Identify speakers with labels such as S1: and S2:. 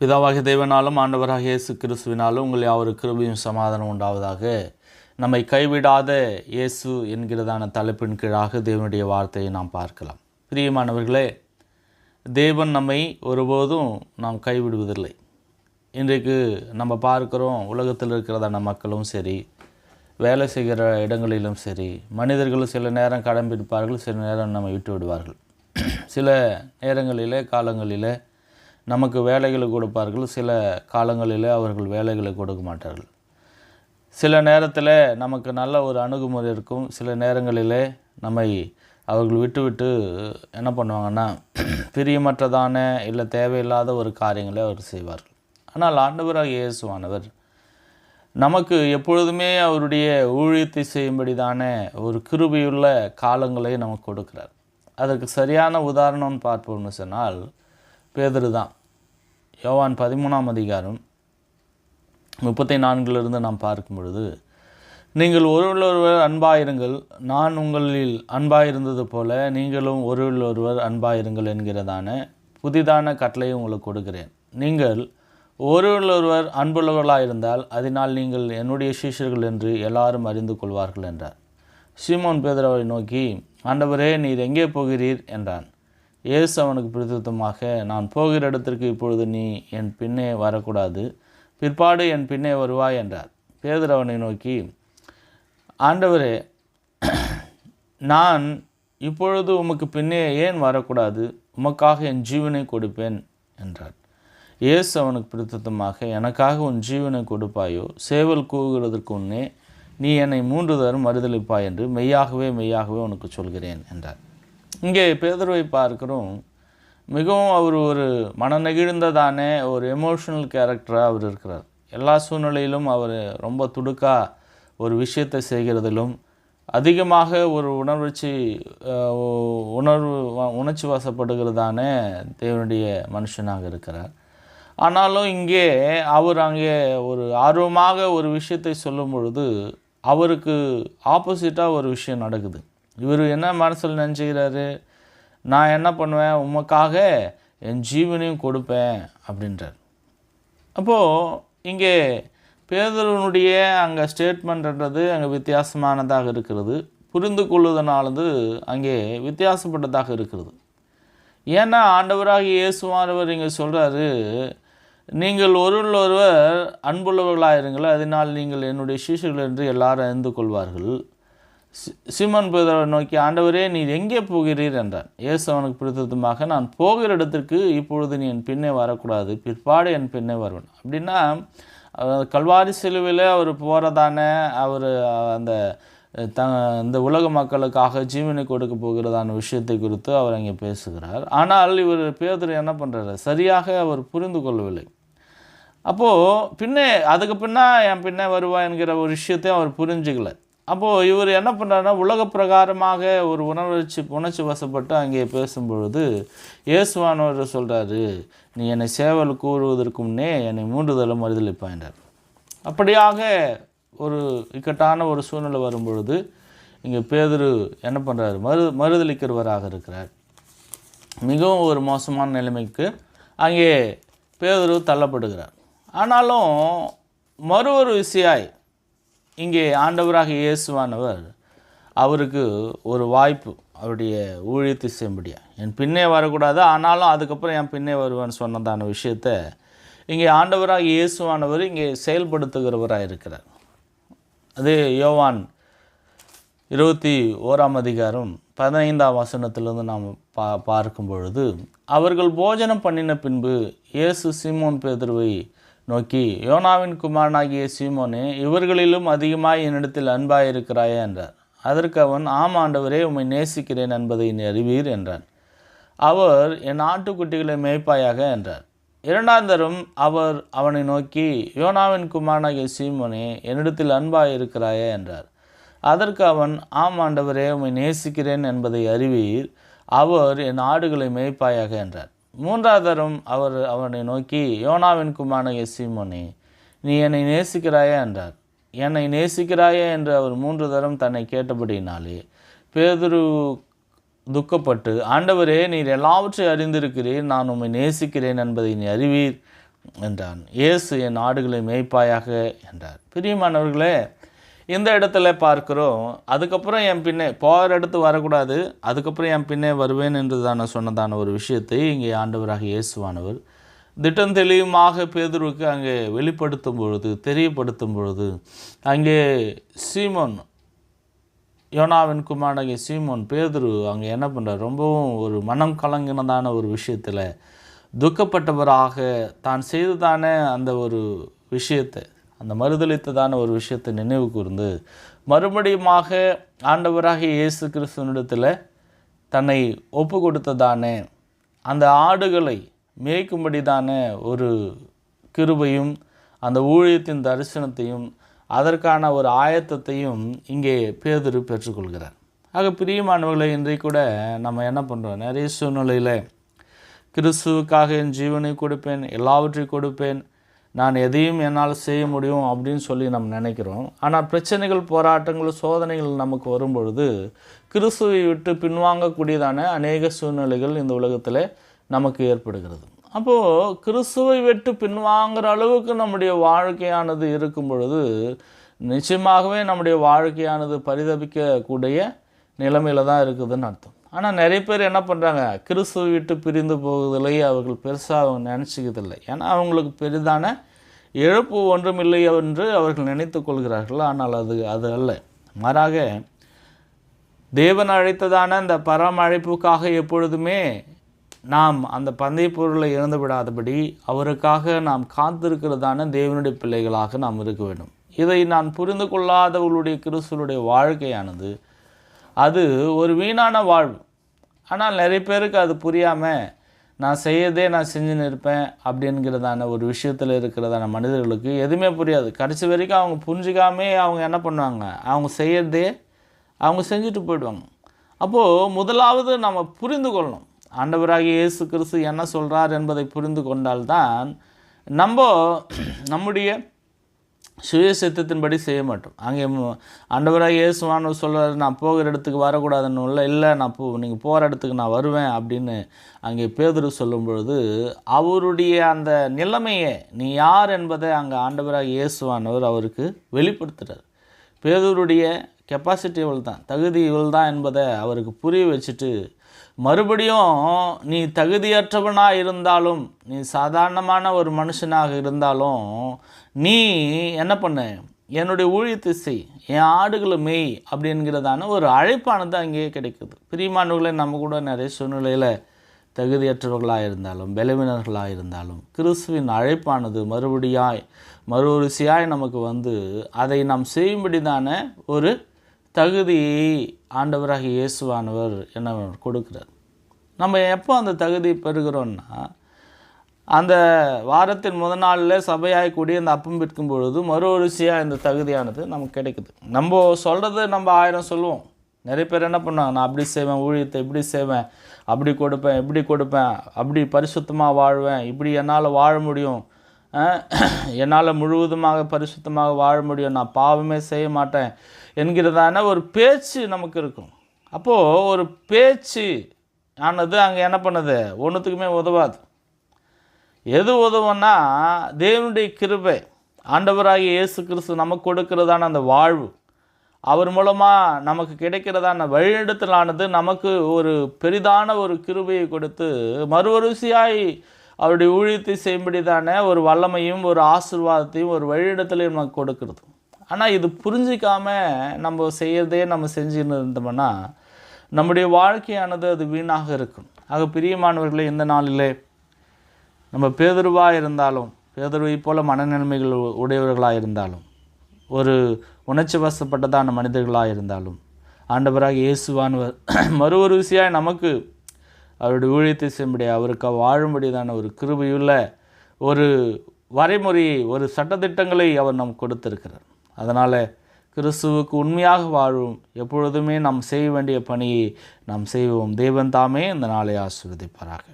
S1: பிதாவாகிய தேவனாலும் ஆண்டவராக இயேசு கிறிஸ்துவினாலும் உங்கள் யாவரு கிருபியும் சமாதானம் உண்டாவதாக. நம்மை கைவிடாத இயேசு என்கிறதான தலைப்பின் கீழாக தேவனுடைய வார்த்தையை நாம் பார்க்கலாம். பிரியமானவர்களே தேவன் நம்மை ஒருபோதும் நாம் கைவிடுவதில்லை. இன்றைக்கு நம்ம பார்க்குறோம் உலகத்தில் இருக்கிறதான மக்களும் சரி வேலை செய்கிற இடங்களிலும் சரி மனிதர்கள் சில நேரம் கடன் பிடிப்பார்கள் சில நேரம் நம்மை விட்டு விடுவார்கள் சில நேரங்களிலே காலங்களிலே நமக்கு வேலைகளை கொடுப்பார்கள். சில காலங்களிலே அவர்கள் வேலைகளை கொடுக்க மாட்டார்கள். சில நேரத்தில் நமக்கு நல்ல ஒரு அணுகுமுறை இருக்கும். சில நேரங்களிலே நம்மை அவர்கள் விட்டுவிட்டு என்ன பண்ணுவாங்கன்னா பிரியமற்றதான இல்லை தேவையில்லாத ஒரு காரியங்களை அவர் செய்வார்கள். ஆனால் ஆண்டவராக இயேசுவானவர் நமக்கு எப்பொழுதுமே அவருடைய ஊழியத்தை செய்யும்படிதான ஒரு கிருபியுள்ள காலங்களை நமக்கு கொடுக்கிறார். அதற்கு சரியான உதாரணம்னு பார்ப்போம்னு சொன்னால் பேதரு தான். யோவான் பதிமூணாம் அதிகாரம் முப்பத்தி நான்கிலிருந்து நாம் பார்க்கும் பொழுது நீங்கள் ஒருவர் அன்பாயிருங்கள் நான் உங்களில் அன்பாயிருந்தது போல நீங்களும் ஒருவர் ஒருவர் அன்பாயிருங்கள் என்கிறதான புதிதான கட்டளையை உங்களுக்கு கொடுக்கிறேன். நீங்கள் ஒருவர் அன்புள்ளவர்களாயிருந்தால் அன்புள்ளவர்களாக இருந்தால் அதனால் நீங்கள் என்னுடைய சீஷர்கள் என்று எல்லாரும் அறிந்து கொள்வார்கள் என்றார். சீமோன் பேதரவரை நோக்கி ஆண்டவரே நீர் எங்கே போகிறீர்? என்றான். இயேசு அவனுக்கு பிரதித்தமாக நான் போகிற இடத்திற்கு இப்பொழுது நீ என் பின்னே வரக்கூடாது. பிற்பாடு என் பின்னே வருவாய் என்றார். பேதர் அவனை நோக்கி ஆண்டவரே நான் இப்பொழுது உமக்கு பின்னே ஏன் வரக்கூடாது? உமக்காக என் ஜீவனை கொடுப்பேன் என்றார். இயேசு அவனுக்கு பிடித்தமாக எனக்காக உன் ஜீவனை கொடுப்பாயோ? சேவல் கூவுகிறதற்கு முன்னே நீ என்னை மூன்று தரம் மறுதளிப்பாய் என்று மெய்யாகவே மெய்யாகவே உனக்கு சொல்கிறேன் என்றார். இங்கே பேதர்வை பார்க்கிறோம். மிகவும் அவர் ஒரு மனநெகிழ்ந்ததான ஒரு எமோஷனல் கேரக்டராக அவர் இருக்கிறார். எல்லா சூழ்நிலையிலும் அவர் ரொம்ப துடுக்காக ஒரு விஷயத்தை செய்கிறதிலும் அதிகமாக ஒரு உணர்ச்சி உணர்வு உணர்ச்சி வசப்படுகிறதான தேவனுடைய மனுஷனாக இருக்கிறார். ஆனாலும் இங்கே அவர் அங்கே ஒரு ஆர்வமாக ஒரு விஷயத்தை சொல்லும் பொழுது அவருக்கு ஆப்போசிட்டாக ஒரு விஷயம் நடக்குது. இவர் என்ன மனசில் நினச்சிக்கிறாரு? நான் என்ன பண்ணுவேன்? உமக்காக என் ஜீவனையும் கொடுப்பேன் அப்படின்றார். அப்போது இங்கே பேதருனுடைய அங்கே ஸ்டேட்மெண்ட்ன்றது அங்கே வித்தியாசமானதாக இருக்கிறது. புரிந்து கொள்வதனாலது அங்கே வித்தியாசப்பட்டதாக இருக்கிறது. ஏன்னா ஆண்டவராக இயேசுமானவர் இங்கே சொல்கிறாரு நீங்கள் ஒருவர் ஒருவர் அன்புள்ளவர்களாயிருங்கள். அதனால் நீங்கள் என்னுடைய சீஷர்கள் என்று எல்லாரும் அறிந்து கொள்வார்கள். சிமன் பேதரை நோக்கி ஆண்டவரே நீர் எங்கே போகிறீர்? என்றான். இயேசு அவனுக்கு பிடித்ததுமாக நான் போகிற இடத்திற்கு இப்பொழுது நீ என் பின்னே வரக்கூடாது. பிற்பாடு என் பின்னே வருவேன். அப்படின்னா கல்வாரி சிலுவையில் அவர் போகிறதான அவர் அந்த த இந்த உலக மக்களுக்காக ஜீவனை கொடுக்க போகிறதான விஷயத்தை குறித்து அவர் அங்கே பேசுகிறார். ஆனால் இவர் பேதர் என்ன பண்ணுறாரு சரியாக அவர் புரிந்து கொள்ளவில்லை. அப்போது பின்னே அதுக்கு பின்னா என் பின்னே வருவா என்கிற ஒரு விஷயத்தை அவர் புரிஞ்சுக்கல. அப்போது இவர் என்ன பண்ணுறாருன்னா உலக பிரகாரமாக ஒரு உணர்ச்சி உணர்ச்சி வசப்பட்டு அங்கே பேசும்பொழுது இயேசுவானவர் சொல்கிறாரு நீ என்னை சேவல் கூறுவதற்கு முன்னே என்னை மூன்று தளம் மறுதளிப்பாயின்றார் அப்படியாக ஒரு இக்கட்டான ஒரு சூழ்நிலை வரும்பொழுது இங்கே பேதரு என்ன பண்ணுறாரு மறு மறுதளிக்கிறவராக இருக்கிறார். மிகவும் ஒரு மோசமான நிலைமைக்கு அங்கே பேதரு தள்ளப்படுகிறார். ஆனாலும் மறு ஒரு விசையாய் இங்கே ஆண்டவராக இயேசுவானவர் அவருக்கு ஒரு வாய்ப்பு அவருடைய ஊழியத்தை செய்யும்படியா என் பின்னே வரக்கூடாது? ஆனாலும் அதுக்கப்புறம் என் பின்னே வருவேன்னு சொன்னதான விஷயத்த இங்கே ஆண்டவராக இயேசுவானவர் இங்கே செயல்படுத்துகிறவராக இருக்கிறார். அது யோவான் இருபத்தி ஓராம் அதிகாரம் பதினைந்தாம் வசனத்திலிருந்து நாம் பா பார்க்கும் பொழுது அவர்கள் போஜனம் பண்ணின பின்பு இயேசு சிமோன் பேதர்வை நோக்கி யோனாவின் குமாரனாகிய சீமோனே இவர்களிலும் அதிகமாய் என்னிடத்தில் அன்பாயிருக்கிறாயா என்றார். அதற்கு அவன் ஆம் ஆண்டவரே உம்மை நேசிக்கிறேன் என்பதை நீ அறிவீர் என்றான். அவர் என் ஆட்டுக்குட்டிகளை மேய்ப்பாயாக என்றார். இரண்டாம் தரம் அவர் அவனை நோக்கி யோனாவின் குமாரனாகிய சீமோனே என்னிடத்தில் அன்பாயிருக்கிறாயா என்றார். அதற்கு அவன் ஆம் ஆண்டவரே உம்மை நேசிக்கிறேன் என்பதை அறிவீர். அவர் என் ஆடுகளை மேய்ப்பாயாக என்றார். மூன்றாவதரும் அவர் அவனை நோக்கி யோனாவின் குமாரனாகிய சீமோனே நீ என்னை நேசிக்கிறாயா என்றார். என்னை நேசிக்கிறாயா என்று அவர் மூன்று தரம் தன்னை கேட்டபடினாலே பேதுரு துக்கப்பட்டு ஆண்டவரே நீர் எல்லாவற்றையும் அறிந்திருக்கிறீர் நான் உம்மை நேசிக்கிறேன் என்பதை நீ அறிவீர் என்றான். இயேசு என் ஆடுகளை மேய்ப்பாயாக என்றார். பிரியமானவர்களே இந்த இடத்துல பார்க்குறோம் அதுக்கப்புறம் என் பின்னே போகிற இடத்து வரக்கூடாது அதுக்கப்புறம் என் பின்னே வருவேன் என்று தானே சொன்னதான ஒரு விஷயத்தை இங்கே ஆண்டவராக இயேசுவானவர் திட்டம் தெளிவுமாக பேதுருவுக்கு அங்கே வெளிப்படுத்தும் பொழுது தெரியப்படுத்தும் பொழுது அங்கே சீமோன் யோனாவின் குமாரகி சீமோன் பேதுரு அங்கே என்ன பண்ணுறார் ரொம்பவும் ஒரு மனம் கலங்கினதான ஒரு விஷயத்தில் துக்கப்பட்டவராக தான் செய்ததான அந்த ஒரு விஷயத்தை அந்த மறுதளித்ததான ஒரு விஷயத்தை நினைவு கூர்ந்து மறுபடியுமாக ஆண்டவராக இயேசு கிறிஸ்துவனிடத்தில் தன்னை ஒப்பு கொடுத்ததானே அந்த ஆடுகளை மேய்க்கும்படிதான ஒரு கிருபையும் அந்த ஊழியத்தின் தரிசனத்தையும் அதற்கான ஒரு ஆயத்தத்தையும் இங்கே பேதுரு பெற்றுக்கொள்கிறார். ஆக பிரியமானவர்களை இன்றைக்கு கூட நம்ம என்ன பண்ணுறோம் நிறைய சூழ்நிலையில் கிறிஸ்துவுக்காக என் ஜீவனை கொடுப்பேன் எல்லாவற்றையும் கொடுப்பேன் நான் எதையும் என்னால் செய்ய முடியும் அப்படின்னு சொல்லி நம்ம நினைக்கிறோம். ஆனால் பிரச்சனைகள் போராட்டங்கள் சோதனைகள் நமக்கு வரும்பொழுது கிறிஸ்துவை விட்டு பின்வாங்கக்கூடியதான அநேக சூழ்நிலைகள் இந்த உலகத்தில் நமக்கு ஏற்படுகிறது. அப்போது கிறிஸ்துவை விட்டு பின்வாங்குற அளவுக்கு நம்முடைய வாழ்க்கையானது இருக்கும் பொழுது நிச்சயமாகவே நம்முடைய வாழ்க்கையானது பரிதபிக்கக்கூடிய நிலைமையில் தான் இருக்குதுன்னு அர்த்தம். ஆனால் நிறைய பேர் என்ன பண்ணுறாங்க கிறிஸ்துவை விட்டு பிரிந்து போவதில்லை அவர்கள் பெருசாக அவங்க நினச்சிக்கிறதில்லை ஏன்னா அவங்களுக்கு பெரிதான இழப்பு ஒன்றுமில்லை என்று அவர்கள் நினைத்து கொள்கிறார்கள். ஆனால் அது அது அல்ல. மாறாக தேவன் அழைத்ததான அந்த பரம அழைப்புக்காக எப்பொழுதுமே நாம் அந்த பந்தய பொருளை இழந்து விடாதபடி அவருக்காக நாம் காத்திருக்கிறதான தேவனுடைய பிள்ளைகளாக நாம் இருக்க வேண்டும். இதை நான் புரிந்து கொள்ளாதவர்களுடைய கிறிஸ்துவனுடைய வாழ்க்கையானது அது ஒரு வீணான வாழ்வு. ஆனால் நிறைய பேருக்கு அது புரியாமல் நான் செய்யதே நான் செஞ்சுன்னு இருப்பேன் அப்படிங்கிறதான ஒரு விஷயத்தில் இருக்கிறதான மனிதர்களுக்கு எதுவுமே புரியாது. கடைசி வரைக்கும் அவங்க புரிஞ்சிக்காமே அவங்க என்ன பண்ணுவாங்க? அவங்க செய்யறதே அவங்க செஞ்சுட்டு போயிடுவாங்க. அப்போது முதலாவது நம்ம புரிந்து கொள்ளணும். ஆண்டவராகிய இயேசு கிறிஸ்து என்ன சொல்கிறார் என்பதை புரிந்து கொண்டால்தான் நம்ம நம்முடைய சுய சித்தத்தின்படி செய்ய மாட்டோம். அங்கே அண்டவராக ஆண்டவராக சொல்கிறார் நான் போகிற இடத்துக்கு வரக்கூடாதுன்னு இல்லை இல்லை நான் போ நீங்கள் போகிற இடத்துக்கு நான் வருவேன் அப்படின்னு அங்கே பேதர் சொல்லும் பொழுது அவருடைய அந்த நிலைமையை நீ யார் என்பதை அங்கே ஆண்டவராக இயேசுவானவர் அவருக்கு வெளிப்படுத்துகிறார் பேதருடைய கெப்பாசிட்டி இவள் தான் தகுதி இவள் தான் என்பதை அவருக்கு புரிய வச்சுட்டு மறுபடியும் நீ தகுதியற்றவனாக இருந்தாலும் நீ சாதாரணமான ஒரு மனுஷனாக இருந்தாலும் நீ என்ன பண்ண? என்னுடைய ஊழியத்தை செய். என் ஆடுகளை மெய் அப்படிங்கிறதான ஒரு அழைப்பானது அங்கேயே கிடைக்குது. பிரிமாண்டுகளை நம்ம கூட நிறைய சூழ்நிலையில் தகுதியற்றவர்களாக இருந்தாலும் பலவினர்களாக இருந்தாலும் கிறிஸ்துவின் அழைப்பானது மறுபடியாய் மறுவரிசையாய் நமக்கு வந்து அதை நாம் செய்யும்படிதான ஒரு தகுதியை ஆண்டவராக இயேசுவானவர் என்ன கொடுக்கிறார். நம்ம எப்போ அந்த தகுதி பெறுகிறோன்னா அந்த வாரத்தின் முதல் நாளில் சபையாய் கூடி அந்த அப்பம் விற்கும் பொழுது மறு வரிசையாக இந்த தகுதியானது நமக்கு கிடைக்குது. நம்ம சொல்கிறது நம்ம ஆயிரம் சொல்லுவோம். நிறைய பேர் என்ன பண்ணுவாங்க? நான் அப்படி செய்வேன் ஊழியத்தை இப்படி செய்வேன் அப்படி கொடுப்பேன் இப்படி கொடுப்பேன் அப்படி பரிசுத்தமாக வாழ்வேன் இப்படி என்னால் வாழ முடியும். என்னால் முழுவதுமாக பரிசுத்தமாக வாழ முடியும். நான் பாவமே செய்ய மாட்டேன். என்கிறதான ஒரு பேச்சு நமக்கு இருக்கும். அப்போது ஒரு பேச்சு ஆனது அங்கே என்ன பண்ணுது? ஒன்றுத்துக்குமே உதவாது. எது உதவும்னா தேவனுடைய கிருபை ஆண்டவராகிய இயேசு கிறிஸ்து நமக்கு கொடுக்கிறதான அந்த வாழ்வு. அவர் மூலமாக நமக்கு கிடைக்கிறதான வழிநடத்தலானது நமக்கு ஒரு பெரிதான ஒரு கிருபையை கொடுத்து மறுவரிசையாய் அவருடைய ஊழியத்தை செய்யும்படிதான ஒரு வல்லமையும் ஒரு ஆசீர்வாதத்தையும் ஒரு வழிநடத்தலையும் நமக்கு கொடுக்கறது. ஆனால் இது புரிஞ்சிக்காமல் நம்ம செய்கிறதே நம்ம செஞ்சுன்னு இருந்தோம்னா நம்முடைய வாழ்க்கையானது அது வீணாக இருக்கும். ஆக பிரியமானவர்களே இந்த நாளிலே நம்ம பேதுருவாக இருந்தாலும் பேதுருவை போல மனநிலைமைகள் உடையவர்களாக இருந்தாலும் ஒரு உணர்ச்சி வசப்பட்டதான மனிதர்களாக இருந்தாலும் ஆண்டவராக இயேசுவானவர் மறு ஒரு விஷயம் நமக்கு அவருடைய ஊழியத்தை செய்யும்படி அவருக்கு வாழும்படிதான ஒரு கிருபியுள்ள ஒரு வரைமுறையை ஒரு சட்டத்திட்டங்களை அவர் நம் கொடுத்திருக்கிறார். அதனால் கிறிஸ்துவுக்கு உண்மையாக வாழும் எப்பொழுதுமே நாம் செய்ய வேண்டிய பணியை நாம் செய்வோம். தெய்வன் தாமே இந்த நாளை ஆசீர்வதிப்பாராக.